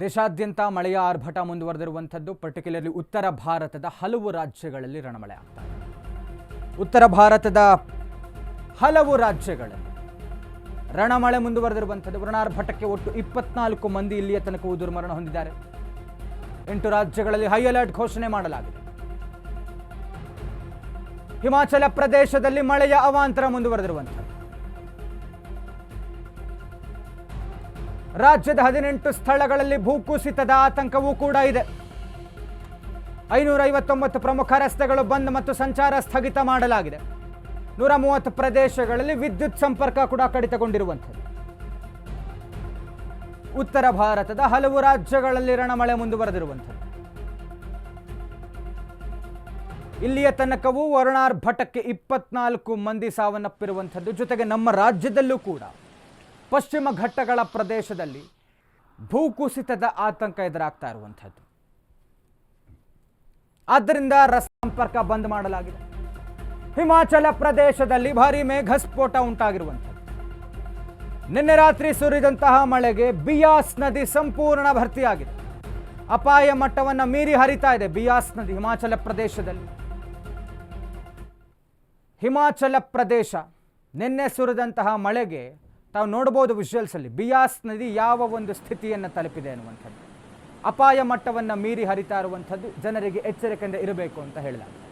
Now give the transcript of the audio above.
ದೇಶಾದ್ಯಂತ ಮಳೆಯ ಆರ್ಭಟ ಮುಂದುವರೆದಿರುವಂಥದ್ದು ಪರ್ಟಿಕ್ಯುಲರ್ಲಿ ಉತ್ತರ ಭಾರತದ ಹಲವು ರಾಜ್ಯಗಳಲ್ಲಿ ರಣಮಳೆ ಆಗ್ತಾ ಇದೆ. ಉತ್ತರ ಭಾರತದ ಹಲವು ರಾಜ್ಯಗಳಲ್ಲಿ ರಣಮಳೆ ಮುಂದುವರೆದಿರುವಂಥದ್ದು. ವೃಣಾರ್ಭಟಕ್ಕೆ ಒಟ್ಟು ಇಪ್ಪತ್ನಾಲ್ಕು ಮಂದಿ ಇಲ್ಲಿಯ ತನಕ ದುರ್ಮರಣ ಹೊಂದಿದ್ದಾರೆ. ಎಂಟು ರಾಜ್ಯಗಳಲ್ಲಿ ಹೈ ಅಲರ್ಟ್ ಘೋಷಣೆ ಮಾಡಲಾಗಿದೆ. ಹಿಮಾಚಲ ಪ್ರದೇಶದಲ್ಲಿ ಮಳೆಯ ಅವಾಂತರ ಮುಂದುವರೆದಿರುವಂಥದ್ದು. ರಾಜ್ಯದ ಹದಿನೆಂಟು ಸ್ಥಳಗಳಲ್ಲಿ ಭೂಕುಸಿತದ ಆತಂಕವೂ ಕೂಡ ಇದೆ. ಐನೂರ ಐವತ್ತೊಂಬತ್ತು ಪ್ರಮುಖ ರಸ್ತೆಗಳು ಬಂದ್ ಮತ್ತು ಸಂಚಾರ ಸ್ಥಗಿತ ಮಾಡಲಾಗಿದೆ. ನೂರ ಮೂವತ್ತು ಪ್ರದೇಶಗಳಲ್ಲಿ ವಿದ್ಯುತ್ ಸಂಪರ್ಕ ಕೂಡ ಕಡಿತಗೊಂಡಿರುವಂಥದ್ದು. ಉತ್ತರ ಭಾರತದ ಹಲವು ರಾಜ್ಯಗಳಲ್ಲಿ ರಣಮಳೆ ಮುಂದುವರೆದಿರುವಂಥದ್ದು. ಇಲ್ಲಿಯ ತನಕವೂ ವರುಣಾರ್ಭಟಕ್ಕೆ ಇಪ್ಪತ್ನಾಲ್ಕು ಮಂದಿ ಸಾವನ್ನಪ್ಪಿರುವಂಥದ್ದು. ಜೊತೆಗೆ ನಮ್ಮ ರಾಜ್ಯದಲ್ಲೂ ಕೂಡ ಪಶ್ಚಿಮ ಘಟ್ಟಗಳ ಪ್ರದೇಶದಲ್ಲಿ ಭೂಕುಸಿತದ ಆತಂಕ ಎದುರಾಗ್ತಾ ಇರುವಂಥದ್ದು. ಆದ್ದರಿಂದ ರಸ್ತೆ ಸಂಪರ್ಕ ಬಂದ್ ಮಾಡಲಾಗಿದೆ. ಹಿಮಾಚಲ ಪ್ರದೇಶದಲ್ಲಿ ಭಾರಿ ಮೇಘಸ್ಫೋಟ ಉಂಟಾಗಿರುವಂಥದ್ದು. ನಿನ್ನೆ ರಾತ್ರಿ ಸುರಿದಂತಹ ಮಳೆಗೆ ಬಿಯಾಸ್ ನದಿ ಸಂಪೂರ್ಣ ಭರ್ತಿಯಾಗಿದೆ. ಅಪಾಯ ಮಟ್ಟವನ್ನು ಮೀರಿ ಹರಿತಾ ಇದೆ ಬಿಯಾಸ್ ನದಿ ಹಿಮಾಚಲ ಪ್ರದೇಶದಲ್ಲಿ. ಹಿಮಾಚಲ ಪ್ರದೇಶ ನಿನ್ನೆ ಸುರಿದಂತಹ ಮಳೆಗೆ ತಾವು ನೋಡ್ಬೋದು ವಿಷುವಲ್ಸಲ್ಲಿ ಬಿಯಾಸ್ ನದಿ ಯಾವ ಒಂದು ಸ್ಥಿತಿಯನ್ನು ತಲುಪಿದೆ ಅನ್ನುವಂಥದ್ದು. ಅಪಾಯ ಮಟ್ಟವನ್ನು ಮೀರಿ ಹರಿತಾ ಇರುವಂಥದ್ದು ಜನರಿಗೆ ಎಚ್ಚರಿಕೆಯಿಂದ ಇರಬೇಕು ಅಂತ ಹೇಳಲಾಗಿದೆ.